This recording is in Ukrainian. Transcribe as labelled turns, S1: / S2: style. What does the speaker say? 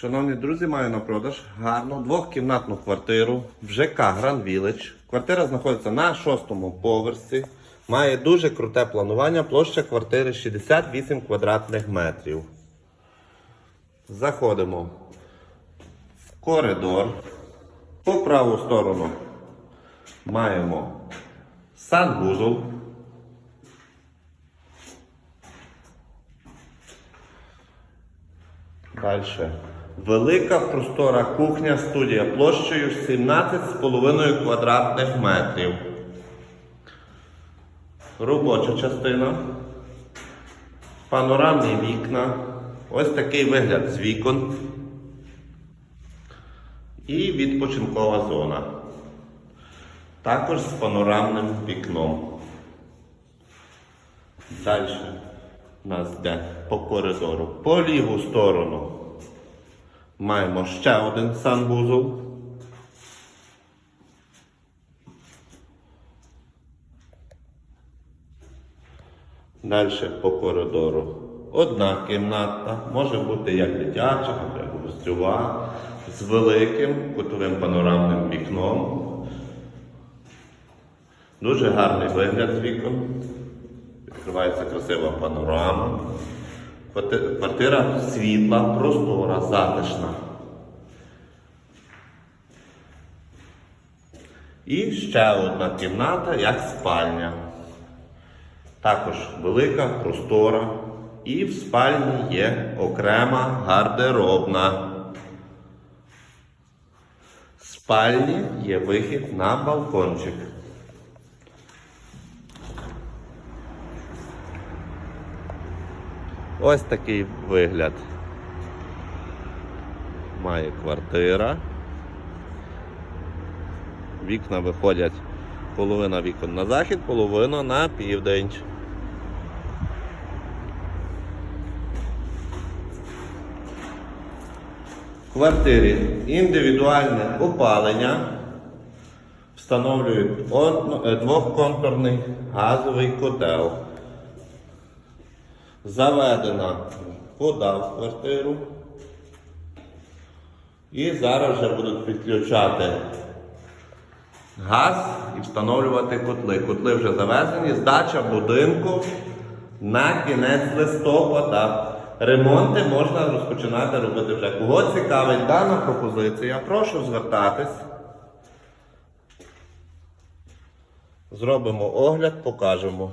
S1: Шановні друзі, маю на продаж гарну двохкімнатну квартиру в ЖК Гранд Village. Квартира знаходиться на шостому поверсі. Має дуже круте планування. Площа квартири 68 квадратних метрів. Заходимо в коридор. По праву сторону маємо санвузол. Далі. Велика простора кухня студія площею 17,5 квадратних метрів. Робоча частина. Панорамні вікна. Ось такий вигляд з вікон. І відпочинкова зона. Також з панорамним вікном. Далі нас йде по коридору. По ліву сторону маємо ще один санвузол. Далі по коридору. Одна кімната, може бути як дитяча, або як гостьова, з великим кутовим панорамним вікном. Дуже гарний вигляд з вікон. Відкривається красива панорама. Квартира світла, простора, затишна. І ще одна кімната, як спальня. Також велика, простора. І в спальні є окрема гардеробна. В спальні є вихід на балкончик. Ось такий вигляд. Має квартира. Вікна виходять половина вікон на захід, половина на південь. В квартирі індивідуальне опалення. Встановлюють е, двохконтурний газовий котел. Заведена вода в квартиру. І зараз вже будуть підключати газ і встановлювати котли. Котли вже завезені. Здача будинку на кінець листопада. Ремонти можна розпочинати робити вже. Кого цікавить дана пропозиція, прошу звертатись. Зробимо огляд, покажемо.